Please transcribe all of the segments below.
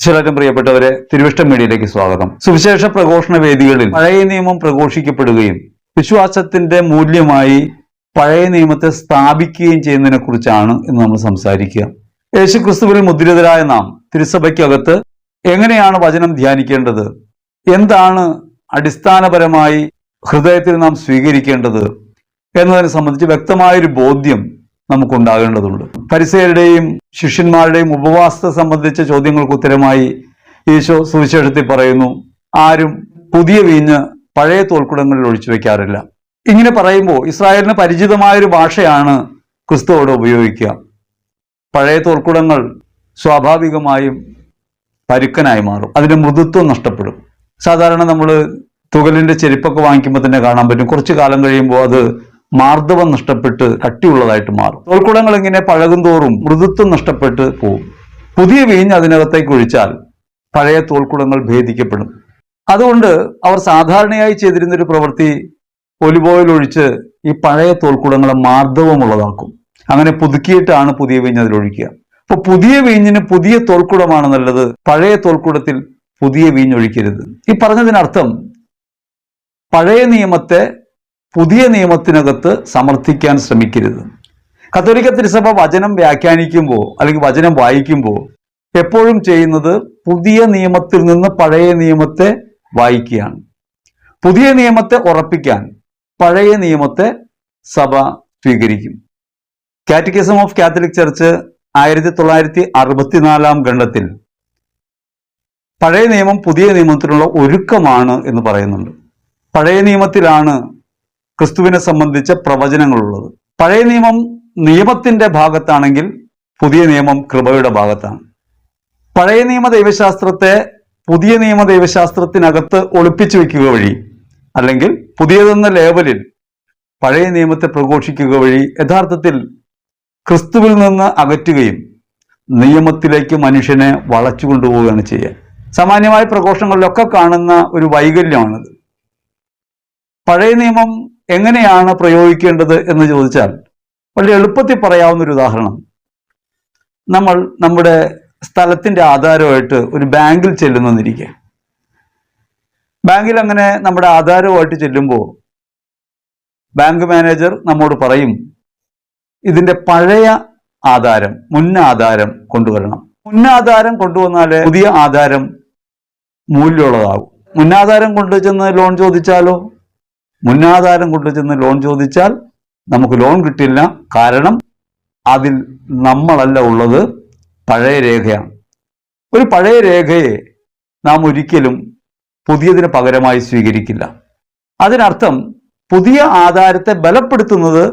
ചിലരും പ്രിയപ്പെട്ടവരെ തിരുവിഷ്ടം മീഡിയയിലേക്ക് സ്വാഗതം. സുവിശേഷ പ്രഘോഷണ വേദികളിൽ പഴയ നിയമം പ്രഘോഷിക്കപ്പെടുകയും വിശ്വാസത്തിന്റെ മൂല്യമായി പഴയ നിയമത്തെ സ്ഥാപിക്കുകയും ചെയ്യുന്നതിനെ കുറിച്ചാണ് ഇന്ന് നമ്മൾ സംസാരിക്കുക. യേശു ക്രിസ്തുവിൽ മുദ്രിതരായ നാം തിരുസഭയ്ക്കകത്ത് എങ്ങനെയാണ് വചനം ധ്യാനിക്കേണ്ടത്? എന്താണ് അടിസ്ഥാനപരമായി ഹൃദയത്തിൽ നാം സ്വീകരിക്കേണ്ടത്? എന്നതിനെ സംബന്ധിച്ച് വ്യക്തമായൊരു ബോധ്യം നമുക്കുണ്ടാകേണ്ടതുണ്ട്. പരിസയരുടെയും ശിഷ്യന്മാരുടെയും ഉപവാസത്തെ സംബന്ധിച്ച ചോദ്യങ്ങൾക്ക് ഉത്തരമായി ഈശോ സുവിശേഷത്തിൽ പറയുന്നു ആരും പുതിയ വീഞ്ഞ് പഴയ തോൽക്കുടങ്ങളിൽ ഒഴിച്ചു വെക്കാറില്ല. ഇങ്ങനെ പറയുമ്പോൾ ഇസ്രായേലിന് പരിചിതമായൊരു ഭാഷയാണ് ക്രിസ്തുവോട് ഉപയോഗിക്കുക. പഴയ തോൽക്കുടങ്ങൾ സ്വാഭാവികമായും പരുക്കനായി മാറും. അതിന്റെ മൃദുത്വം നഷ്ടപ്പെടും. സാധാരണ നമ്മൾ തുകലിന്റെ ചെരുപ്പൊക്കെ വാങ്ങിക്കുമ്പോൾ തന്നെ കാണാൻ പറ്റും. കുറച്ചു കാലം കഴിയുമ്പോൾ അത് മാർദ്ദവം നഷ്ടപ്പെട്ട് കട്ടിയുള്ളതായിട്ട് മാറും. തോൽക്കുടങ്ങൾ ഇങ്ങനെ പഴകും തോറും മൃദുത്വം നഷ്ടപ്പെട്ട് പോകും പുതിയ വീഞ്ഞ് അതിനകത്തേക്ക് ഒഴിച്ചാൽ പഴയ തോൽക്കുടങ്ങൾ ഭേദിക്കപ്പെടും. അതുകൊണ്ട് അവർ സാധാരണയായി ചെയ്തിരുന്ന ഒരു പ്രവൃത്തി ഒലിവ് ഓയിൽ ഒഴിച്ച് ഈ പഴയ തോൽക്കുടങ്ങളെ മാർദ്ദവമുള്ളതാക്കും. അങ്ങനെ പുതുക്കിയിട്ടാണ് പുതിയ വീഞ്ഞ് അതിലൊഴിക്കുക. അപ്പൊ പുതിയ വീഞ്ഞിന് പുതിയ തോൽക്കുടമാണ് നല്ലത്. പഴയ തോൽക്കുടത്തിൽ പുതിയ വീഞ്ഞൊഴിക്കരുത്. ഈ പറഞ്ഞതിനർത്ഥം പഴയ നിയമത്തെ പുതിയ നിയമത്തിനകത്ത് സമർത്ഥിക്കാൻ ശ്രമിക്കരുത്. കത്തോലിക്ക തിരുസഭ വചനം വ്യാഖ്യാനിക്കുമ്പോൾ അല്ലെങ്കിൽ വചനം വായിക്കുമ്പോൾ എപ്പോഴും ചെയ്യുന്നത് പുതിയ നിയമത്തിൽ നിന്ന് പഴയ നിയമത്തെ വായിക്കുകയാണ്. പുതിയ നിയമത്തെ ഉറപ്പിക്കാൻ പഴയ നിയമത്തെ സഭ സ്വീകരിക്കും. കാറ്റിക്കിസം ഓഫ് കാത്തലിക് ചർച്ച് ആയിരത്തി തൊള്ളായിരത്തി അറുപത്തിനാലാം ഖണ്ഡത്തിൽ പഴയ നിയമം പുതിയ നിയമത്തിനുള്ള ഒരുക്കമാണ് എന്ന് പറയുന്നുണ്ട്. പഴയ നിയമത്തിലാണ് ക്രിസ്തുവിനെ സംബന്ധിച്ച പ്രവചനങ്ങളുള്ളത്. പഴയ നിയമം നിയമത്തിന്റെ ഭാഗത്താണെങ്കിൽ പുതിയ നിയമം കൃപയുടെ ഭാഗത്താണ്. പഴയ നിയമ ദൈവശാസ്ത്രത്തെ പുതിയ നിയമ ദൈവശാസ്ത്രത്തിനകത്ത് ഒളിപ്പിച്ചു വെക്കുക വഴി അല്ലെങ്കിൽ പുതിയതെന്ന ലേബലിൽ പഴയ നിയമത്തെ പ്രഘോഷിക്കുക വഴി യഥാർത്ഥത്തിൽ ക്രിസ്തുവിൽ നിന്ന് അകറ്റുകയും നിയമത്തിലേക്ക് മനുഷ്യനെ വളച്ചു കൊണ്ടുപോവുകയാണ് ചെയ്യുക. സാമാന്യമായ പ്രഘോഷങ്ങളിലൊക്കെ കാണുന്ന ഒരു വൈകല്യമാണിത്. പഴയ നിയമം എങ്ങനെയാണ് പ്രയോഗിക്കേണ്ടത് എന്ന് ചോദിച്ചാൽ വളരെ എളുപ്പത്തിൽ പറയാവുന്ന ഒരു ഉദാഹരണം. നമ്മൾ നമ്മുടെ സ്ഥലത്തിന്റെ ആധാരമായിട്ട് ഒരു ബാങ്കിൽ ചെല്ലുന്നെന്നിരിക്കുക ബാങ്കിൽ അങ്ങനെ നമ്മുടെ ആധാരവുമായിട്ട് ചെല്ലുമ്പോൾ ബാങ്ക് മാനേജർ നമ്മോട് പറയും ഇതിന്റെ പഴയ ആധാരം മുൻ ആധാരം കൊണ്ടുവരണം. മുന്നാധാരം കൊണ്ടുവന്നാലേ പുതിയ ആധാരം മൂല്യമുള്ളതാകും മുന്നാധാരം കൊണ്ടുചെന്ന് ലോൺ ചോദിച്ചാലോ? മുന്നാധാരം കൊണ്ടുചെന്ന് ലോൺ ചോദിച്ചാൽ നമുക്ക് ലോൺ കിട്ടില്ല. കാരണം അതിൽ നമ്മളല്ല ഉള്ളത്. പഴയ രേഖയാണ്. ഒരു പഴയ രേഖയെ നാം ഒരിക്കലും പുതിയതിന് പകരമായി സ്വീകരിക്കില്ല. അതിനർത്ഥം പുതിയ ആധാരത്തെ ബലപ്പെടുത്തുന്നത്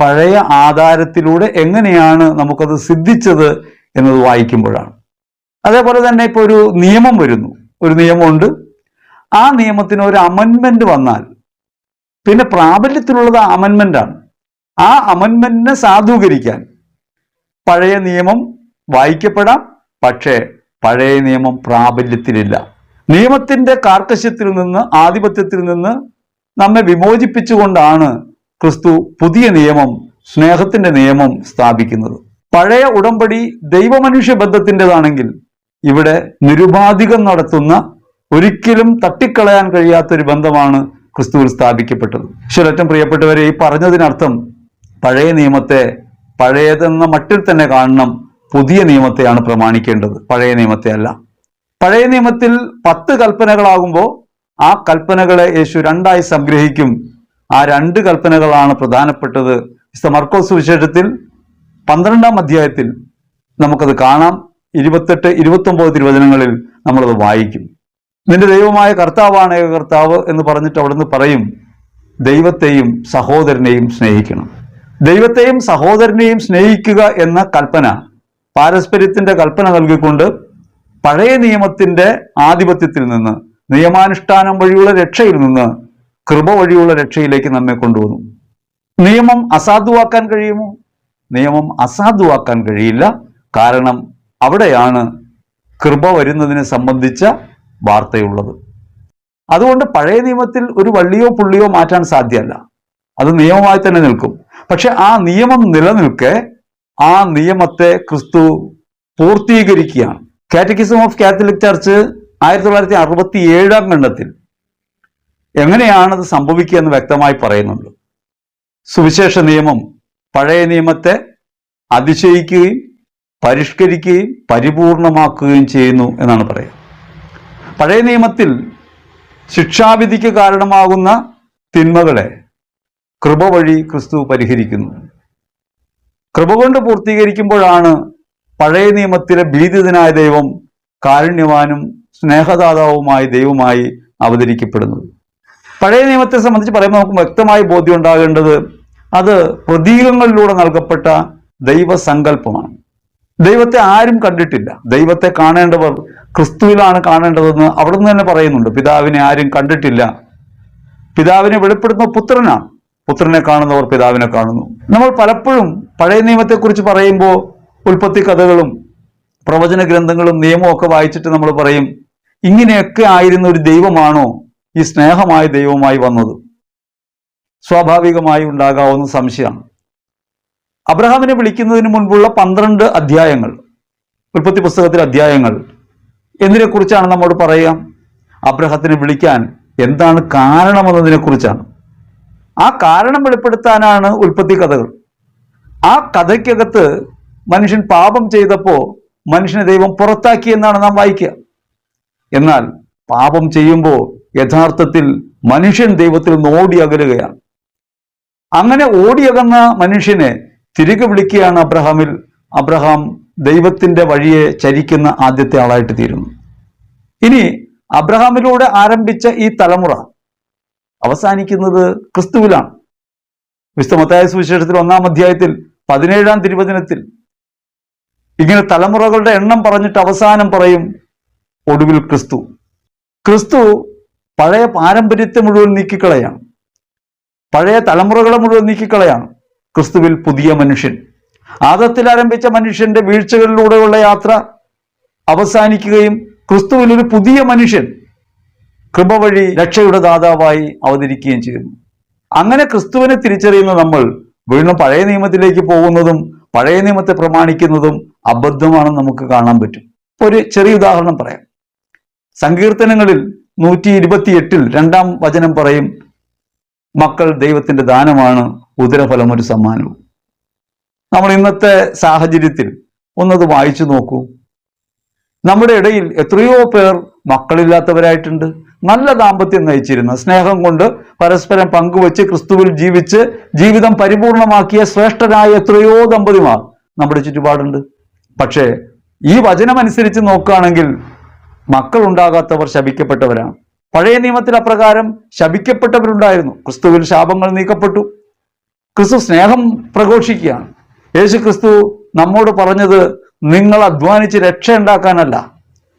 പഴയ ആധാരത്തിലൂടെ എങ്ങനെയാണ് നമുക്കത് സിദ്ധിച്ചത് എന്നത് വായിക്കുമ്പോഴാണ്. അതേപോലെ തന്നെ ഇപ്പോൾ ഒരു നിയമം വരുന്നു. ഒരു നിയമമുണ്ട്. ആ നിയമത്തിന് ഒരു അമൻമെന്റ് വന്നാൽ പിന്നെ പ്രാബല്യത്തിലുള്ളത് അമൻമെന്റ് ആണ്. ആ അമൻമെന്റിനെ സാധൂകരിക്കാൻ പഴയ നിയമം വായിക്കപ്പെടാം. പക്ഷേ പഴയ നിയമം പ്രാബല്യത്തിലില്ല. നിയമത്തിന്റെ കാർക്കശ്യത്തിൽ നിന്ന് ആധിപത്യത്തിൽ നിന്ന് നമ്മെ വിമോചിപ്പിച്ചുകൊണ്ടാണ് ക്രിസ്തു പുതിയ നിയമം സ്നേഹത്തിന്റെ നിയമം സ്ഥാപിക്കുന്നത്. പഴയ ഉടമ്പടി ദൈവമനുഷ്യ ബന്ധത്തിന്റെതാണെങ്കിൽ ഇവിടെ നിരുപാധികം നടത്തുന്ന ഒരിക്കലും തട്ടിക്കളയാൻ കഴിയാത്തൊരു ബന്ധമാണ് ക്രിസ്തുവിൽ സ്ഥാപിക്കപ്പെട്ടത്. ഈശ്വരറ്റം പ്രിയപ്പെട്ടവരെ ഈ പറഞ്ഞതിനർത്ഥം പഴയ നിയമത്തെ പഴയതെന്ന മട്ടിൽ തന്നെ കാണണം പുതിയ നിയമത്തെയാണ് പ്രമാണിക്കേണ്ടത്. പഴയ നിയമത്തെ അല്ല. പഴയ നിയമത്തിൽ പത്ത് കൽപ്പനകളാകുമ്പോൾ ആ കൽപ്പനകളെ യേശു രണ്ടായി സംഗ്രഹിക്കും. ആ രണ്ട് കൽപ്പനകളാണ് പ്രധാനപ്പെട്ടത്. വിശുദ്ധ മർക്കോസ് വിശേഷത്തിൽ പന്ത്രണ്ടാം അധ്യായത്തിൽ നമുക്കത് കാണാം. ഇരുപത്തെട്ട് ഇരുപത്തൊമ്പത് തിരുവചനങ്ങളിൽ നമ്മളത് വായിക്കും. നിന്റെ ദൈവമായ കർത്താവാണ് ഏക കർത്താവ് എന്ന് പറഞ്ഞിട്ട് അവിടുന്ന് പറയും ദൈവത്തെയും സഹോദരനെയും സ്നേഹിക്കണം. ദൈവത്തെയും സഹോദരനെയും സ്നേഹിക്കുക എന്ന കൽപ്പന പാരസ്പര്യത്തിന്റെ കൽപ്പന നൽകിക്കൊണ്ട് പഴയ നിയമത്തിന്റെ ആധിപത്യത്തിൽ നിന്ന് നിയമാനുഷ്ഠാനം വഴിയുള്ള രക്ഷയിൽ നിന്ന് കൃപ വഴിയുള്ള രക്ഷയിലേക്ക് നമ്മെ കൊണ്ടുവന്നു. നിയമം അസാധുവാക്കാൻ കഴിയുമോ? നിയമം അസാധുവാക്കാൻ കഴിയില്ല. കാരണം അവിടെയാണ് കൃപ വരുന്നതിനെ സംബന്ധിച്ച വാർത്തയുള്ളത്. അതുകൊണ്ട് പഴയ നിയമത്തിൽ ഒരു വള്ളിയോ പുള്ളിയോ മാറ്റാൻ സാധ്യമല്ല. അത് നിയമമായി തന്നെ നിൽക്കും. പക്ഷെ ആ നിയമം നിലനിൽക്കെ ആ നിയമത്തെ ക്രിസ്തു പൂർത്തീകരിക്കുകയാണ്. കാറ്റക്കിസം ഓഫ് കാത്തലിക് ചർച്ച് ആയിരത്തി തൊള്ളായിരത്തി അറുപത്തി ഏഴാം ഖണ്ഡത്തിൽ എങ്ങനെയാണത് സംഭവിക്കുക എന്ന് വ്യക്തമായി പറയുന്നുണ്ട്. സുവിശേഷ നിയമം പഴയ നിയമത്തെ അതിശയിക്കുകയും പരിഷ്കരിക്കുകയും പരിപൂർണമാക്കുകയും ചെയ്യുന്നു എന്നാണ് പറയുക പഴയ നിയമത്തിൽ ശിക്ഷാവിധിക്ക് കാരണമാകുന്ന തിന്മകളെ കൃപ വഴി ക്രിസ്തു പരിഹരിക്കുന്നു. കൃപ കൊണ്ട് പൂർത്തീകരിക്കുമ്പോഴാണ് പഴയ നിയമത്തിലെ ഭീതിതനായ ദൈവം കാരുണ്യവാനും സ്നേഹദാതാവുമായി ദൈവമായി അവതരിക്കപ്പെടുന്നത്. പഴയ നിയമത്തെ സംബന്ധിച്ച് പറയുമ്പോൾ നമുക്ക് വ്യക്തമായി ബോധ്യം ഉണ്ടാകേണ്ടത് അത് പ്രതീകങ്ങളിലൂടെ നൽകപ്പെട്ട ദൈവസങ്കല്പമാണ്. ദൈവത്തെ ആരും കണ്ടിട്ടില്ല. ദൈവത്തെ കാണേണ്ടവർ ക്രിസ്തുവിലാണ് കാണേണ്ടതെന്ന് അവിടുന്ന് തന്നെ പറയുന്നുണ്ട്. പിതാവിനെ ആരും കണ്ടിട്ടില്ല. പിതാവിനെ വെളിപ്പെടുത്തുന്ന പുത്രനാണ്. പുത്രനെ കാണുന്നവർ പിതാവിനെ കാണുന്നു. നമ്മൾ പലപ്പോഴും പഴയ നിയമത്തെക്കുറിച്ച് പറയുമ്പോൾ ഉൽപ്പത്തി കഥകളും പ്രവചന ഗ്രന്ഥങ്ങളും നിയമവും ഒക്കെ വായിച്ചിട്ട് നമ്മൾ പറയും ഇങ്ങനെയൊക്കെ ആയിരുന്ന ഒരു ദൈവമാണോ ഈ സ്നേഹമായ ദൈവമായി വന്നത്? സ്വാഭാവികമായി ഉണ്ടാകാവുന്ന സംശയമാണ് അബ്രഹാമിനെ വിളിക്കുന്നതിന് മുൻപുള്ള പന്ത്രണ്ട് അധ്യായങ്ങൾ ഉൽപ്പത്തി പുസ്തകത്തിലെ അധ്യായങ്ങൾ എന്തിനെ കുറിച്ചാണ് നമ്മോട് പറയുക? അബ്രഹത്തിനെ വിളിക്കാൻ എന്താണ് കാരണം കുറിച്ചാണ് ആ കാരണം വെളിപ്പെടുത്താനാണ് ഉൽപ്പത്തി കഥകൾ. ആ കഥയ്ക്കകത്ത് മനുഷ്യൻ പാപം ചെയ്തപ്പോൾ മനുഷ്യനെ ദൈവം പുറത്താക്കി എന്നാണ് നാം വായിക്കുക. എന്നാൽ പാപം ചെയ്യുമ്പോൾ യഥാർത്ഥത്തിൽ മനുഷ്യൻ ദൈവത്തിൽ നിന്ന് ഓടി അകലുകയാണ്. അങ്ങനെ ഓടിയകന്ന മനുഷ്യനെ തിരികെ വിളിക്കുകയാണ് അബ്രഹാമിൽ. അബ്രഹാം ദൈവത്തിന്റെ വഴിയെ ചരിക്കുന്ന ആദ്യത്തെ ആളായിട്ട് തീരുന്നു. ഇനി അബ്രഹാമിലൂടെ ആരംഭിച്ച ഈ തലമുറ അവസാനിക്കുന്നത് ക്രിസ്തുവിലാണ്. വിശ്വമത്തായ സുവിശേഷത്തിൽ ഒന്നാം അധ്യായത്തിൽ പതിനേഴാം തിരുവചനത്തിൽ ഇങ്ങനെ തലമുറകളുടെ എണ്ണം പറഞ്ഞിട്ട് അവസാനം പറയും ഒടുവിൽ ക്രിസ്തു. ക്രിസ്തു പഴയ പാരമ്പര്യത്തെ മുഴുവൻ നീക്കിക്കളയാണ്. പഴയ തലമുറകളെ മുഴുവൻ നീക്കിക്കളയാണ്. ക്രിസ്തുവിൽ പുതിയ മനുഷ്യൻ. ആദത്തിൽ ആരംഭിച്ച മനുഷ്യന്റെ വീഴ്ചകളിലൂടെയുള്ള യാത്ര അവസാനിക്കുകയും ക്രിസ്തുവിൽ ഒരു പുതിയ മനുഷ്യൻ കൃപ വഴി രക്ഷയുടെ ദാതാവായി അവതരിക്കുകയും ചെയ്യുന്നു. അങ്ങനെ ക്രിസ്തുവിനെ തിരിച്ചറിയുന്ന നമ്മൾ വീണ്ടും പഴയ നിയമത്തിലേക്ക് പോകുന്നതും പഴയ നിയമത്തെ പ്രമാണിക്കുന്നതും അബദ്ധമാണെന്ന് നമുക്ക് കാണാൻ പറ്റും. ഒരു ചെറിയ ഉദാഹരണം പറയാം. സങ്കീർത്തനങ്ങളിൽ നൂറ്റി ഇരുപത്തിയെട്ടിൽ രണ്ടാം വചനം പറയും മക്കൾ ദൈവത്തിന്റെ ദാനമാണ് ഉദരഫലം ഒരു സമ്മാനവും. നമ്മൾ ഇന്നത്തെ സാഹചര്യത്തിൽ ഒന്നത് വായിച്ചു നോക്കൂ. നമ്മുടെ ഇടയിൽ എത്രയോ പേർ മക്കളില്ലാത്തവരായിട്ടുണ്ട്. നല്ല ദാമ്പത്യം നയിച്ചിരുന്ന സ്നേഹം കൊണ്ട് പരസ്പരം പങ്കുവച്ച് ക്രിസ്തുവിൽ ജീവിച്ച് ജീവിതം പരിപൂർണമാക്കിയ ശ്രേഷ്ഠരായ എത്രയോ ദമ്പതിമാർ നമ്മുടെ ചുറ്റുപാടുണ്ട്. പക്ഷേ ഈ വചനമനുസരിച്ച് നോക്കുകയാണെങ്കിൽ മക്കൾ ഉണ്ടാകാത്തവർ ശപിക്കപ്പെട്ടവരാണ്. പഴയ നിയമത്തിൽ അപ്രകാരം ശപിക്കപ്പെട്ടവരുണ്ടായിരുന്നു. ക്രിസ്തുവിൽ ശാപങ്ങൾ നീക്കപ്പെട്ടു. ക്രിസ്തു സ്നേഹം പ്രഘോഷിക്കുകയാണ്. യേശു ക്രിസ്തു നമ്മോട് പറഞ്ഞത് നിങ്ങൾ അധ്വാനിച്ച് രക്ഷ ഉണ്ടാക്കാനല്ല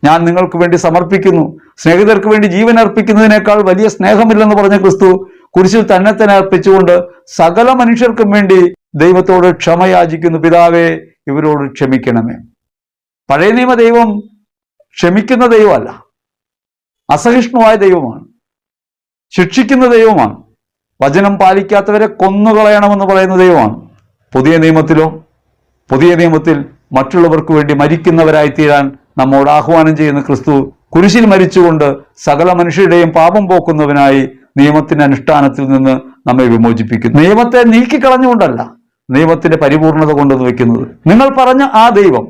ഞാൻ നിങ്ങൾക്ക് വേണ്ടി സമർപ്പിക്കുന്നു. സ്നേഹിതർക്ക് വേണ്ടി ജീവൻ അർപ്പിക്കുന്നതിനേക്കാൾ വലിയ സ്നേഹമില്ലെന്ന് പറഞ്ഞ ക്രിസ്തു കുരിശിൽ തന്നെ തന്നെ അർപ്പിച്ചുകൊണ്ട് സകല മനുഷ്യർക്കും വേണ്ടി ദൈവത്തോട് ക്ഷമയാചിക്കുന്നു പിതാവേ ഇവരോട് ക്ഷമിക്കണമേ. പഴയ നിയമ ദൈവം ക്ഷമിക്കുന്ന ദൈവമല്ല. അസഹിഷ്ണുവായ ദൈവമാണ്. ശിക്ഷിക്കുന്ന ദൈവമാണ്. വചനം പാലിക്കാത്തവരെ കൊന്നുകളയണമെന്ന് പറയുന്ന ദൈവമാണ്. പുതിയ നിയമത്തിലോ പുതിയ നിയമത്തിൽ മറ്റുള്ളവർക്ക് വേണ്ടി മരിക്കുന്നവരായി തീരാൻ നമ്മോട് ആഹ്വാനം ചെയ്യുന്ന ക്രിസ്തു കുരിശിൽ മരിച്ചുകൊണ്ട് സകല മനുഷ്യരുടെയും പാപം പോക്കുന്നവനായി നിയമത്തിന്റെ അനുഷ്ഠാനത്തിൽ നിന്ന് നമ്മെ വിമോചിപ്പിക്കുന്നു. നിയമത്തെ നീക്കിക്കളഞ്ഞുകൊണ്ടല്ല നിയമത്തിന്റെ പരിപൂർണത കൊണ്ടുവന്ന് വെക്കുന്നത്. നിങ്ങൾ പറഞ്ഞ ആ ദൈവം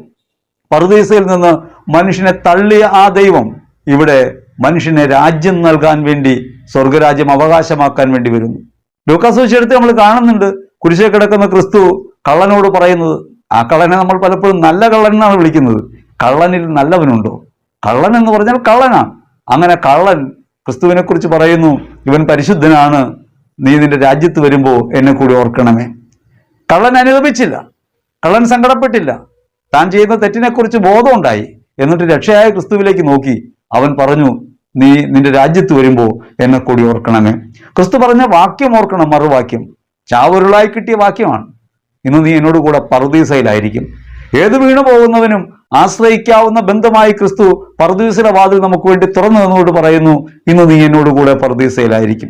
പറുദീസയിൽ നിന്ന് മനുഷ്യനെ തള്ളിയ ആ ദൈവം ഇവിടെ മനുഷ്യനെ രാജ്യം നൽകാൻ വേണ്ടി സ്വർഗരാജ്യം അവകാശമാക്കാൻ വേണ്ടി വരുന്നു. ലൂക്കാസ് വിഷയത്തിൽ നമ്മൾ കാണുന്നുണ്ട്. കുരിശെ കിടക്കുന്ന ക്രിസ്തു കള്ളനോട് പറയുന്നത് ആ കള്ളനെ നമ്മൾ പലപ്പോഴും നല്ല കള്ളൻ എന്നാണ് വിളിക്കുന്നത്. കള്ളനിൽ നല്ലവനുണ്ടോ? കള്ളൻ എന്ന് പറഞ്ഞാൽ കള്ളനാണ് അങ്ങനെ കള്ളൻ ക്രിസ്തുവിനെ കുറിച്ച് പറയുന്നു ഇവൻ പരിശുദ്ധനാണ്. നീ നിന്റെ രാജ്യത്ത് വരുമ്പോൾ എന്നെ കൂടി ഓർക്കണമേ. കള്ളൻ അനുഗമിച്ചില്ല. കള്ളൻ സങ്കടപ്പെട്ടില്ല. താൻ ചെയ്യുന്ന തെറ്റിനെക്കുറിച്ച് ബോധമുണ്ടായി. എന്നിട്ട് രക്ഷയായ ക്രിസ്തുവിലേക്ക് നോക്കി. അവൻ പറഞ്ഞു നീ നിന്റെ രാജ്യത്ത് വരുമ്പോൾ എന്നെ കൂടി ഓർക്കണമേ. ക്രിസ്തു പറഞ്ഞ വാക്യം ഓർക്കണം മറുവാക്യം. ചാവരുളായി കിട്ടിയ വാക്യമാണ്. ഇന്ന് നീ എന്നോട് കൂടെ പറുദീസയിലായിരിക്കും ഏത് വീണു പോകുന്നവനും ആശ്രയിക്കാവുന്ന ബന്ധമായി ക്രിസ്തു പറുദീസയുടെ വാതിൽ നമുക്ക് വേണ്ടി തുറന്നു തന്നോട് പറയുന്നു ഇന്ന് നീ എന്നോട് കൂടെ പറുദീസയിലായിരിക്കും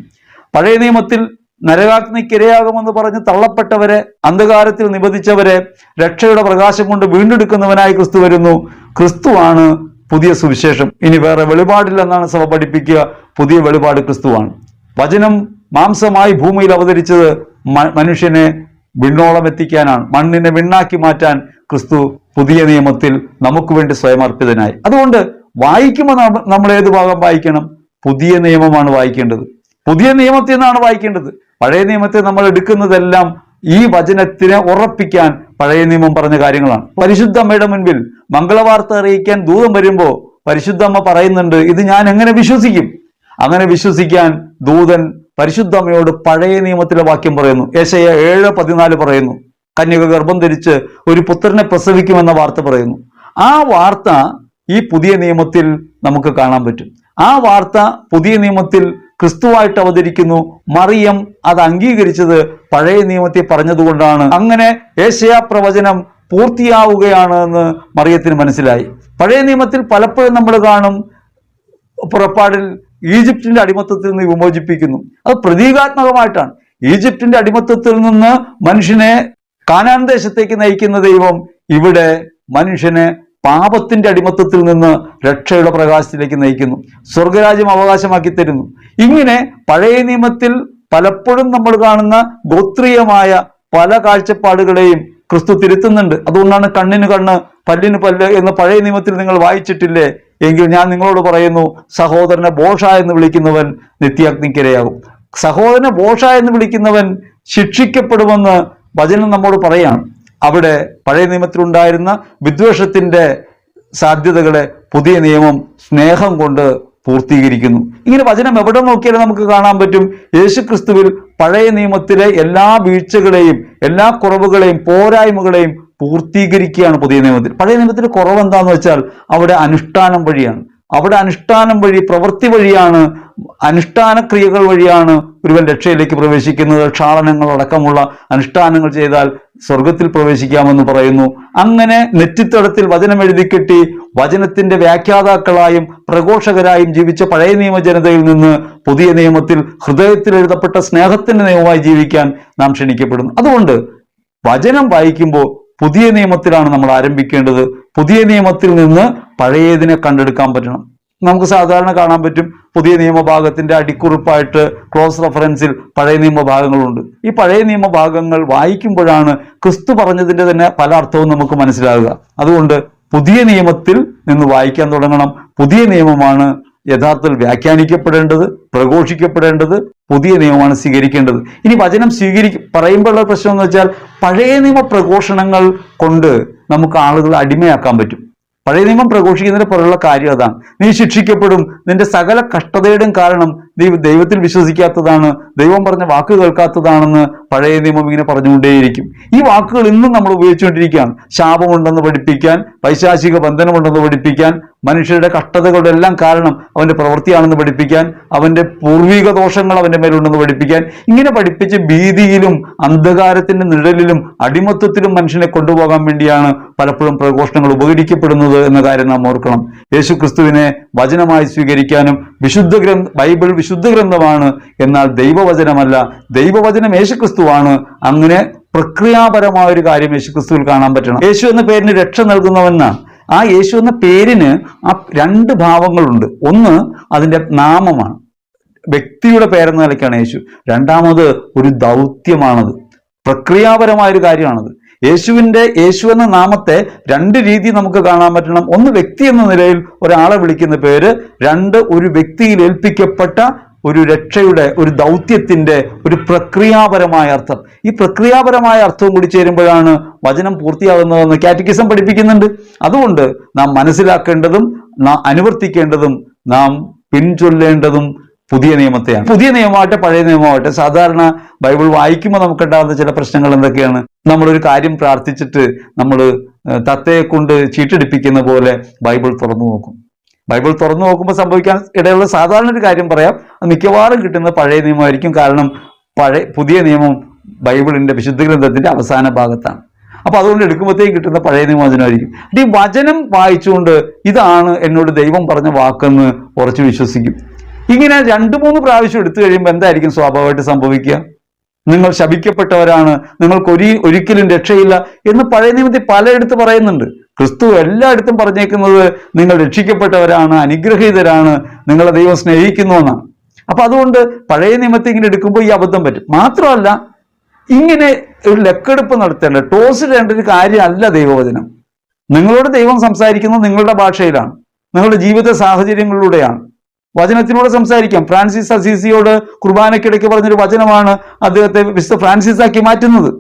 പഴയ നിയമത്തിൽ നരകാഗ്നിക്കിരയാകുമെന്ന് പറഞ്ഞ് തള്ളപ്പെട്ടവരെ അന്ധകാരത്തിൽ നിബന്ധിച്ചവരെ രക്ഷയുടെ പ്രകാശം കൊണ്ട് വീണ്ടെടുക്കുന്നവനായി ക്രിസ്തു വരുന്നു. ക്രിസ്തുവാണ് പുതിയ സുവിശേഷം. ഇനി വേറെ വെളിപാടില്ലെന്നാണ് സഭ പഠിപ്പിക്കുക. പുതിയ വെളിപാട് ക്രിസ്തുവാണ്. വചനം മാംസമായി ഭൂമിയിൽ അവതരിച്ചത് മനുഷ്യനെ വിണ്ണോളം എത്തിക്കാനാണ് മണ്ണിനെ വിണ്ണാക്കി മാറ്റാൻ ക്രിസ്തു പുതിയ നിയമത്തിൽ നമുക്ക് വേണ്ടി സ്വയം അർപ്പിതനായി. അതുകൊണ്ട് വായിക്കുമ്പോൾ നമ്മൾ ഏത് ഭാഗം വായിക്കണം? പുതിയ നിയമമാണ് വായിക്കേണ്ടത്. പുതിയ നിയമത്തിൽ നിന്നാണ് വായിക്കേണ്ടത്. പഴയ നിയമത്തെ നമ്മൾ എടുക്കുന്നതെല്ലാം ഈ വചനത്തിനെ ഉറപ്പിക്കാൻ പഴയ നിയമം പറഞ്ഞ കാര്യങ്ങളാണ്. പരിശുദ്ധ അമ്മയുടെ മുൻപിൽ മംഗളവാർത്ത അറിയിക്കാൻ ദൂതം വരുമ്പോ പരിശുദ്ധ അമ്മ പറയുന്നുണ്ട് ഇത് ഞാൻ എങ്ങനെ വിശ്വസിക്കും? അങ്ങനെ വിശ്വസിക്കാൻ ദൂതൻ പരിശുദ്ധ അമ്മയോട് പഴയ നിയമത്തിലെ വാക്യം പറയുന്നു. ഏശയ ഏഴ് പതിനാല് പറയുന്നു. കന്യക ഗർഭം ധരിച്ച് ഒരു പുത്രനെ പ്രസവിക്കുമെന്ന വാർത്ത പറയുന്നു. ആ വാർത്ത ഈ പുതിയ നിയമത്തിൽ നമുക്ക് കാണാൻ പറ്റും. ആ വാർത്ത പുതിയ നിയമത്തിൽ ക്രിസ്തുവായിട്ട് അവതരിക്കുന്നു. മറിയം അത് അംഗീകരിച്ചത് പഴയ നിയമത്തിൽ പറഞ്ഞതുകൊണ്ടാണ്. അങ്ങനെ ഏഷ്യ പ്രവചനം പൂർത്തിയാവുകയാണ് എന്ന് മറിയത്തിന് മനസ്സിലായി. പഴയ നിയമത്തിൽ പലപ്പോഴും നമ്മൾ കാണും. പുറപ്പാടിൽ ഈജിപ്തിന്റെ അടിമത്തത്തിൽ നിന്ന് വിമോചിപ്പിക്കുന്നു. അത് പ്രതീകാത്മകമായിട്ടാണ്. ഈജിപ്തിന്റെ അടിമത്തത്തിൽ നിന്ന് മനുഷ്യനെ കാനാൻ ദേശത്തേക്ക് നയിക്കുന്ന ദൈവം ഇവിടെ മനുഷ്യനെ പാപത്തിന്റെ അടിമത്തത്തിൽ നിന്ന് രക്ഷയുടെ പ്രകാശത്തിലേക്ക് നയിക്കുന്നു. സ്വർഗരാജ്യം അവകാശമാക്കി തരുന്നു. ഇങ്ങനെ പഴയ നിയമത്തിൽ പലപ്പോഴും നമ്മൾ കാണുന്ന ഗോത്രീയമായ പല കാഴ്ചപ്പാടുകളെയും ക്രിസ്തു തിരുത്തുന്നുണ്ട്. അതുകൊണ്ടാണ് കണ്ണിന് കണ്ണ് പല്ലിന് പല്ല് എന്ന് പഴയ നിയമത്തിൽ നിങ്ങൾ വായിച്ചിട്ടില്ലേ? എങ്കിൽ ഞാൻ നിങ്ങളോട് പറയുന്നു സഹോദരനെ ബോഷ എന്ന് വിളിക്കുന്നവൻ നിത്യാഗ്നിക്കിരയാകും സഹോദരനെ ബോഷ എന്ന് വിളിക്കുന്നവൻ ശിക്ഷിക്കപ്പെടുമെന്ന് വചനം നമ്മോട് പറയാണ്. അവിടെ പഴയ നിയമത്തിലുണ്ടായിരുന്ന വിദ്വേഷത്തിന്റെ സാധ്യതകളെ പുതിയ നിയമം സ്നേഹം കൊണ്ട് പൂർത്തീകരിക്കുന്നു. ഇങ്ങനെ വചനം എവിടെ നോക്കിയാലും നമുക്ക് കാണാൻ പറ്റും. യേശുക്രിസ്തുവിൽ പഴയ നിയമത്തിലെ എല്ലാ വീഴ്ചകളെയും എല്ലാ കുറവുകളെയും പോരായ്മകളെയും പൂർത്തീകരിക്കുകയാണ് പുതിയ നിയമത്തിൽ. പഴയ നിയമത്തിൽ കുറവ് എന്താന്ന് വെച്ചാൽ അവിടെ അനുഷ്ഠാനം വഴിയാണ്. അവിടെ അനുഷ്ഠാനം വഴി പ്രവൃത്തി വഴിയാണ് അനുഷ്ഠാന ക്രിയകൾ വഴിയാണ് ഒരുവൻ രക്ഷയിലേക്ക് പ്രവേശിക്കുന്നത്. ക്ഷാളനങ്ങൾ അടക്കമുള്ള അനുഷ്ഠാനങ്ങൾ ചെയ്താൽ സ്വർഗത്തിൽ പ്രവേശിക്കാമെന്ന് പറയുന്നു. അങ്ങനെ നെറ്റിത്തടത്തിൽ വചനം എഴുതിക്കെട്ടി വചനത്തിന്റെ വ്യാഖ്യാതാക്കളായും പ്രഘോഷകരായും ജീവിച്ച പഴയ നിയമ ജനതയിൽ നിന്ന് പുതിയ നിയമത്തിൽ ഹൃദയത്തിൽ എഴുതപ്പെട്ട സ്നേഹത്തിന്റെ നിയമമായി ജീവിക്കാൻ നാം ക്ഷണിക്കപ്പെടുന്നു. അതുകൊണ്ട് വചനം വായിക്കുമ്പോൾ പുതിയ നിയമത്തിലാണ് നമ്മൾ ആരംഭിക്കേണ്ടത്. പുതിയ നിയമത്തിൽ നിന്ന് പഴയതിനെ കണ്ടെടുക്കാൻ പറ്റണം. നമുക്ക് സാധാരണ കാണാൻ പറ്റും പുതിയ നിയമഭാഗത്തിന്റെ അടിക്കുറിപ്പായിട്ട് ക്ലോസ് റെഫറൻസിൽ പഴയ നിയമഭാഗങ്ങളുണ്ട്. ഈ പഴയ നിയമഭാഗങ്ങൾ വായിക്കുമ്പോഴാണ് ക്രിസ്തു പറഞ്ഞതിന്റെ തന്നെ പല അർത്ഥവും നമുക്ക് മനസ്സിലാകുക. അതുകൊണ്ട് പുതിയ നിയമത്തിൽ നിന്ന് വായിക്കാൻ തുടങ്ങണം. പുതിയ നിയമമാണ് യഥാർത്ഥത്തിൽ വ്യാഖ്യാനിക്കപ്പെടേണ്ടത് പ്രഘോഷിക്കപ്പെടേണ്ടത് പുതിയ നിയമമാണ് സ്വീകരിക്കേണ്ടത്. ഇനി വചനം സ്വീകരി പറയുമ്പോഴുള്ള പ്രശ്നം എന്ന് വെച്ചാൽ പഴയ നിയമ പ്രഘോഷണങ്ങൾ കൊണ്ട് നമുക്ക് ആളുകളെ അടിമയാക്കാൻ പറ്റും. പഴയ നിയമം പ്രഘോഷിക്കുന്നതിന് പുറമുള്ള കാര്യം അതാണ്. നീ ശിക്ഷിക്കപ്പെടും. നിന്റെ സകല കഷ്ടതയുടെയും കാരണം നീ ദൈവത്തിൽ വിശ്വസിക്കാത്തതാണ് ദൈവം പറഞ്ഞ വാക്ക് കേൾക്കാത്തതാണെന്ന് പഴയ നിയമം ഇങ്ങനെ പറഞ്ഞുകൊണ്ടേയിരിക്കും. ഈ വാക്കുകൾ ഇന്നും നമ്മൾ ഉപയോഗിച്ചുകൊണ്ടിരിക്കുകയാണ്. ശാപമുണ്ടെന്ന് പഠിപ്പിക്കാൻ പൈശാചിക ബന്ധനമുണ്ടെന്ന് പഠിപ്പിക്കാൻ മനുഷ്യരുടെ കഷ്ടതകളുടെ എല്ലാം കാരണം അവന്റെ പ്രവൃത്തിയാണെന്ന് പഠിപ്പിക്കാൻ അവന്റെ പൂർവിക ദോഷങ്ങൾ അവന്റെ മേലുണ്ടെന്ന് പഠിപ്പിക്കാൻ. ഇങ്ങനെ പഠിപ്പിച്ച് ഭീതിയിലും അന്ധകാരത്തിന്റെ നിഴലിലും അടിമത്വത്തിലും മനുഷ്യനെ കൊണ്ടുപോകാൻ വേണ്ടിയാണ് പലപ്പോഴും പ്രഘോഷണങ്ങൾ ഉപകരിക്കപ്പെടുന്നത് എന്ന കാര്യം നാം ഓർക്കണം. യേശു ക്രിസ്തുവിനെ വചനമായി സ്വീകരിക്കാനും വിശുദ്ധ ഗ്രന്ഥ ബൈബിൾ വിശുദ്ധ ഗ്രന്ഥമാണ് എന്നാൽ ദൈവവചനമല്ല. ദൈവവചനം യേശുക്രിസ്തുവാണ്. അങ്ങനെ പ്രക്രിയാപരമായ ഒരു കാര്യം യേശുക്രിസ്തുവിൽ കാണാൻ പറ്റണം. യേശു എന്ന പേരിന് രക്ഷ നൽകുന്നവെന്നാണ് ആ യേശു എന്ന പേരിന് ആ രണ്ട് ഭാവങ്ങളുണ്ട്. ഒന്ന് അതിന്റെ നാമമാണ്. വ്യക്തിയുടെ പേരെന്ന നിലയ്ക്കാണ് യേശു. രണ്ടാമത് ഒരു ദൗത്യമാണത്. പ്രക്രിയാപരമായ ഒരു കാര്യമാണത്. യേശുവിന്റെ യേശു എന്ന നാമത്തെ രണ്ട് രീതി നമുക്ക് കാണാൻ പറ്റണം. ഒന്ന് വ്യക്തി എന്ന നിലയിൽ ഒരാളെ വിളിക്കുന്ന പേര് രണ്ട് ഒരു വ്യക്തിയിൽ ഏൽപ്പിക്കപ്പെട്ട ഒരു രക്ഷയുടെ ഒരു ദൗത്യത്തിന്റെ ഒരു പ്രക്രിയാപരമായ അർത്ഥം. ഈ പ്രക്രിയാപരമായ അർത്ഥവും കൂടി ചേരുമ്പോഴാണ് വചനം പൂർത്തിയാകുന്നതെന്ന് കാറ്റഗിസം പഠിപ്പിക്കുന്നുണ്ട്. അതുകൊണ്ട് നാം മനസ്സിലാക്കേണ്ടതും നാം അനുവർത്തിക്കേണ്ടതും നാം പിൻചൊല്ലേണ്ടതും പുതിയ നിയമത്തെയാണ്. പുതിയ നിയമമാവട്ടെ പഴയ നിയമമാവട്ടെ സാധാരണ ബൈബിൾ വായിക്കുമ്പോൾ നമുക്കുണ്ടാകുന്ന ചില പ്രശ്നങ്ങൾ എന്തൊക്കെയാണ്? നമ്മളൊരു കാര്യം പ്രാർത്ഥിച്ചിട്ട് നമ്മൾ തത്തയെ കൊണ്ട് ചീട്ടടിപ്പിക്കുന്ന പോലെ ബൈബിൾ തുറന്നു നോക്കും. ബൈബിൾ തുറന്നു നോക്കുമ്പോൾ സംഭവിക്കാൻ ഇടയുള്ള സാധാരണ ഒരു കാര്യം പറയാം. മിക്കവാറും കിട്ടുന്നത് പഴയ നിയമമായിരിക്കും. കാരണം പഴയ പുതിയ നിയമം ബൈബിളിന്റെ വിശുദ്ധ ഗ്രന്ഥത്തിന്റെ അവസാന ഭാഗത്താണ്. അപ്പൊ അതുകൊണ്ട് എടുക്കുമ്പോഴത്തേക്ക് കിട്ടുന്ന പഴയ നിയമവചനമായിരിക്കും ഈ വചനം വായിച്ചുകൊണ്ട് ഇതാണ് എന്നോട് ദൈവം പറഞ്ഞ വാക്കെന്ന് ഉറച്ചു വിശ്വസിക്കും. ഇങ്ങനെ രണ്ടു മൂന്ന് പ്രാവശ്യം എടുത്തു കഴിയുമ്പോൾ എന്തായിരിക്കും സ്വാഭാവികമായിട്ട് സംഭവിക്കുക? നിങ്ങൾ ശപിക്കപ്പെട്ടവരാണ് നിങ്ങൾക്ക് ഒരി ഒരിക്കലും രക്ഷയില്ല എന്ന് പഴയ നിയമത്തിൽ പലയിടത്ത് പറയുന്നുണ്ട്. ക്രിസ്തു എല്ലായിടത്തും പറഞ്ഞേക്കുന്നത് നിങ്ങൾ രക്ഷിക്കപ്പെട്ടവരാണ് അനുഗ്രഹീതരാണ് നിങ്ങളെ ദൈവം സ്നേഹിക്കുന്നു എന്നാണ്. അപ്പൊ അതുകൊണ്ട് പഴയ നിയമത്തെ ഇങ്ങനെ എടുക്കുമ്പോൾ ഈ അബദ്ധം പറ്റും. മാത്രമല്ല ഇങ്ങനെ ഒരു ലെക്കെടുപ്പ് നടത്തേണ്ട ടോസ് ഇടേണ്ട ഒരു കാര്യമല്ല ദൈവവചനം. നിങ്ങളോട് ദൈവം സംസാരിക്കുന്നത് നിങ്ങളുടെ ഭാഷയിലാണ്. നിങ്ങളുടെ ജീവിത സാഹചര്യങ്ങളിലൂടെയാണ്. വചനത്തിലൂടെ സംസാരിക്കാം. ഫ്രാൻസിസ് അസീസിയോട് കുർബാനയ്ക്കിടയ്ക്ക് പറഞ്ഞൊരു വചനമാണ് അദ്ദേഹത്തെ വിശുദ്ധ ഫ്രാൻസിസ് ആക്കി മാറ്റുന്നത്.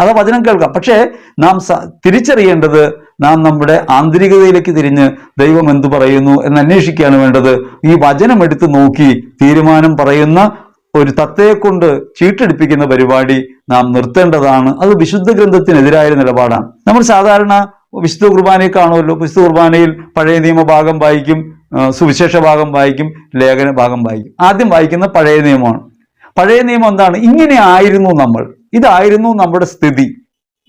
അത് വചനം കേൾക്കാം. പക്ഷേ നാം തിരിച്ചറിയേണ്ടത് നാം നമ്മുടെ ആന്തരികതയിലേക്ക് തിരിഞ്ഞ് ദൈവം എന്തു പറയുന്നു എന്ന് അന്വേഷിക്കുകയാണ് വേണ്ടത്. ഈ വചനം എടുത്ത് നോക്കി തീരുമാനം പറയുന്ന ഒരു തത്തയെ കൊണ്ട് ചീട്ടെടുപ്പിക്കുന്ന പരിപാടി നാം നിർത്തേണ്ടതാണ്. അത് വിശുദ്ധ ഗ്രന്ഥത്തിനെതിരായ നിലപാടാണ്. നമ്മൾ സാധാരണ വിശുദ്ധ കുർബാനയെ കാണുമല്ലോ. വിശുദ്ധ കുർബാനയിൽ പഴയ നിയമ ഭാഗം വായിക്കും. സുവിശേഷ ഭാഗം വായിക്കും ലേഖന ഭാഗം വായിക്കും. ആദ്യം വായിക്കുന്ന പഴയ നിയമമാണ്. പഴയ നിയമം എന്താണ്? ഇങ്ങനെ ആയിരുന്നു നമ്മൾ. ഇതായിരുന്നു നമ്മുടെ സ്ഥിതി.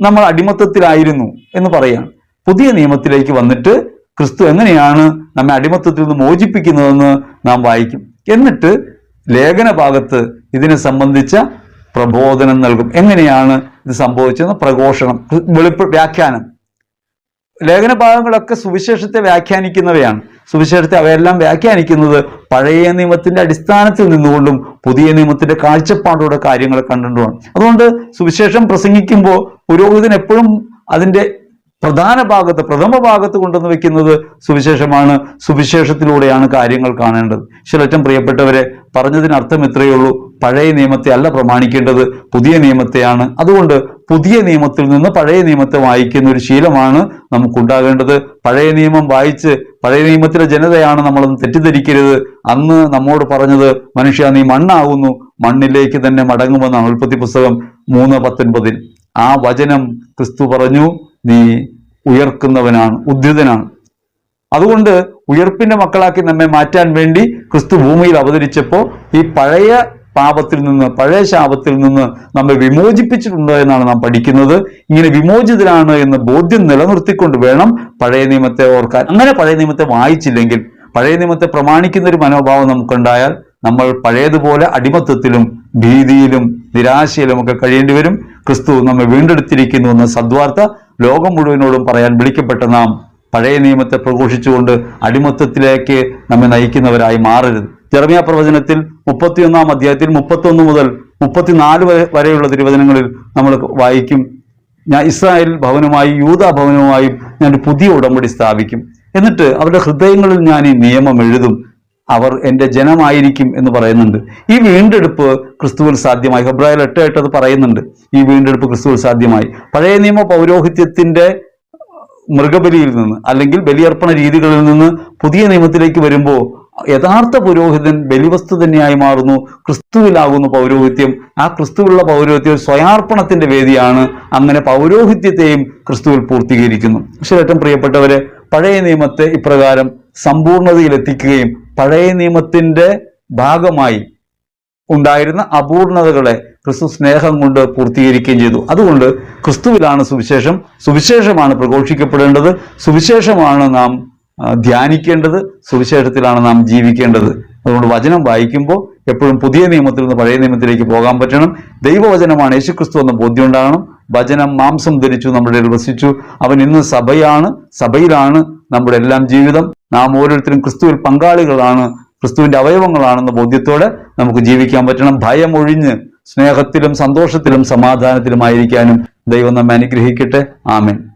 നമ്മൾ അടിമത്തത്തിലായിരുന്നു എന്ന് പറയാണ്. പുതിയ നിയമത്തിലേക്ക് വന്നിട്ട് ക്രിസ്തു എങ്ങനെയാണ് നമ്മെ അടിമത്തത്തിൽ നിന്ന് മോചിപ്പിക്കുന്നതെന്ന് നാം വായിക്കും. എന്നിട്ട് ലേഖന ഭാഗത്ത് ഇതിനെ സംബന്ധിച്ച പ്രബോധനം നൽകും. എങ്ങനെയാണ് ഇത് സംഭവിച്ചതെന്ന് പ്രഘോഷണം വെളിപ്പ് വ്യാഖ്യാനം. ലേഖന ഭാഗങ്ങളൊക്കെ സുവിശേഷത്തെ വ്യാഖ്യാനിക്കുന്നവയാണ്. സുവിശേഷത്തെ അവയെല്ലാം വ്യാഖ്യാനിക്കുന്നത് പഴയ നിയമത്തിന്റെ അടിസ്ഥാനത്തിൽ നിന്നുകൊണ്ടും പുതിയ നിയമത്തിന്റെ കാഴ്ചപ്പാടോടെ കാര്യങ്ങൾ കണ്ടുകൊണ്ടുമാണ്. അതുകൊണ്ട് സുവിശേഷം പ്രസംഗിക്കുമ്പോൾ പുരോഹിതൻ എപ്പോഴും അതിന്റെ പ്രധാന ഭാഗത്ത് പ്രഥമ ഭാഗത്ത് കൊണ്ടുവന്ന് വെക്കുന്നത് സുവിശേഷമാണ്. സുവിശേഷത്തിലൂടെയാണ് കാര്യങ്ങൾ കാണേണ്ടത്. ശിലറ്റം പ്രിയപ്പെട്ടവരെ പറഞ്ഞതിന് അർത്ഥം ഇത്രയേ ഉള്ളൂ. പഴയ നിയമത്തെ അല്ല പ്രമാണിക്കേണ്ടത് പുതിയ നിയമത്തെയാണ്. അതുകൊണ്ട് പുതിയ നിയമത്തിൽ നിന്ന് പഴയ നിയമത്തെ വായിക്കുന്ന ഒരു ശീലമാണ് നമുക്കുണ്ടാകേണ്ടത്. പഴയ നിയമം വായിച്ച് പഴയ നിയമത്തിലെ ജനതയാണ് നമ്മളൊന്ന് തെറ്റിദ്ധരിക്കരുത്. അന്ന് നമ്മോട് പറഞ്ഞത് മനുഷ്യ നീ മണ്ണാകുന്നു. മണ്ണിലേക്ക് തന്നെ മടങ്ങുമെന്നാണ് ഉൽപ്പത്തി പുസ്തകം മൂന്ന് പത്തൊൻപതിൽ. ആ വചനം ക്രിസ്തു പറഞ്ഞു നീ ഉയർക്കുന്നവനാണ് ഉദ്ധിതനാണ്. അതുകൊണ്ട് ഉയർപ്പിന്റെ മക്കളാക്കി നമ്മെ മാറ്റാൻ വേണ്ടി ക്രിസ്തു ഭൂമിയിൽ അവതരിച്ചപ്പോൾ ഈ പഴയ പാപത്തിൽ നിന്ന് പഴയ ശാപത്തിൽ നിന്ന് നമ്മെ വിമോചിപ്പിച്ചിട്ടുണ്ട് എന്നാണ് നാം പഠിക്കുന്നത്. ഇങ്ങനെ വിമോചിതരാണ് എന്ന് ബോധ്യം നിലനിർത്തിക്കൊണ്ട് വേണം പഴയ നിയമത്തെ ഓർക്കാൻ. അങ്ങനെ പഴയ നിയമത്തെ വായിച്ചില്ലെങ്കിൽ പഴയ നിയമത്തെ പ്രമാണിക്കുന്ന ഒരു മനോഭാവം നമുക്കുണ്ടായാൽ നമ്മൾ പഴയതുപോലെ അടിമത്തത്തിലും ഭീതിയിലും നിരാശയിലും ഒക്കെ കഴിയേണ്ടി വരും. ക്രിസ്തു നമ്മെ വീണ്ടെടുത്തിരിക്കുന്നു എന്ന സദ്വാർത്ത ലോകം മുഴുവനോടും പറയാൻ വിളിക്കപ്പെട്ട നാം പഴയ നിയമത്തെ പ്രഘോഷിച്ചുകൊണ്ട് അടിമത്തത്തിലേക്ക് നമ്മെ നയിക്കുന്നവരായി മാറരുത്. ജെറമിയ പ്രവചനത്തിൽ മുപ്പത്തിയൊന്നാം അധ്യായത്തിൽ മുപ്പത്തൊന്ന് മുതൽ മുപ്പത്തിനാല് വരെ- വരെയുള്ള തിരുവചനങ്ങളിൽ നമ്മൾ വായിക്കും. ഞാൻ ഇസ്രായേൽ ഭവനുമായി യൂത ഭവനുമായും ഞാൻ പുതിയ ഉടമ്പടി സ്ഥാപിക്കും. എന്നിട്ട് അവരുടെ ഹൃദയങ്ങളിൽ ഞാൻ ഈ നിയമം എഴുതും. അവർ എന്റെ ജനമായിരിക്കും എന്ന് പറയുന്നുണ്ട്. ഈ വീണ്ടെടുപ്പ് ക്രിസ്തുവിൽ സാധ്യമായി. ഫെബ്രുവരി എട്ട് എട്ട് അത് പറയുന്നുണ്ട്. ഈ വീണ്ടെടുപ്പ് ക്രിസ്തുവിൽ സാധ്യമായി. പഴയ നിയമ പൗരോഹിത്യത്തിന്റെ മൃഗബലിയിൽ നിന്ന് അല്ലെങ്കിൽ ബലിയർപ്പണ രീതികളിൽ നിന്ന് പുതിയ നിയമത്തിലേക്ക് വരുമ്പോൾ യഥാർത്ഥ പുരോഹിതൻ ബലിവസ്തു തന്നെയായി മാറുന്നു. ക്രിസ്തുവിലാകുന്നു പൗരോഹിത്യം. ആ ക്രിസ്തുവിലുള്ള പൗരോഹിത്യം സ്വയാർപ്പണത്തിന്റെ വേദിയാണ്. അങ്ങനെ പൗരോഹിത്യത്തെയും ക്രിസ്തുവിൽ പൂർത്തീകരിക്കുന്നു. പക്ഷേ ഏറ്റവും പ്രിയപ്പെട്ടവരെ പഴയ നിയമത്തെ ഇപ്രകാരം സമ്പൂർണതയിലെത്തിക്കുകയും പഴയ നിയമത്തിന്റെ ഭാഗമായി ഉണ്ടായിരുന്ന അപൂർണതകളെ ക്രിസ്തു സ്നേഹം കൊണ്ട് പൂർത്തീകരിക്കുകയും ചെയ്തു. അതുകൊണ്ട് ക്രിസ്തുവിലാണ് സുവിശേഷം. സുവിശേഷമാണ് പ്രഘോഷിക്കപ്പെടേണ്ടത്. സുവിശേഷമാണ് നാം ധ്യാനിക്കേണ്ടത് സുവിശേഷത്തിലാണ് നാം ജീവിക്കേണ്ടത്. അതുകൊണ്ട് വചനം വായിക്കുമ്പോൾ എപ്പോഴും പുതിയ നിയമത്തിൽ നിന്ന് പഴയ നിയമത്തിലേക്ക് പോകാൻ പറ്റണം. ദൈവവചനമാണ് യേശുക്രിസ്തു എന്ന ബോധ്യം ഉണ്ടാകണം. വചനം മാംസം ധരിച്ചു നമ്മുടെ വസിച്ചു. അവൻ ഇന്ന് സഭയാണ് സഭയിലാണ് നമ്മുടെ എല്ലാം ജീവിതം. നാം ഓരോരുത്തരും ക്രിസ്തുവിൽ പങ്കാളികളാണ് ക്രിസ്തുവിന്റെ അവയവങ്ങളാണെന്ന ബോധ്യത്തോടെ നമുക്ക് ജീവിക്കാൻ പറ്റണം. ഭയം ഒഴിഞ്ഞ് സ്നേഹത്തിലും സന്തോഷത്തിലും സമാധാനത്തിലുമായിരിക്കാനും ദൈവം നമ്മെ അനുഗ്രഹിക്കട്ടെ. ആമേൻ.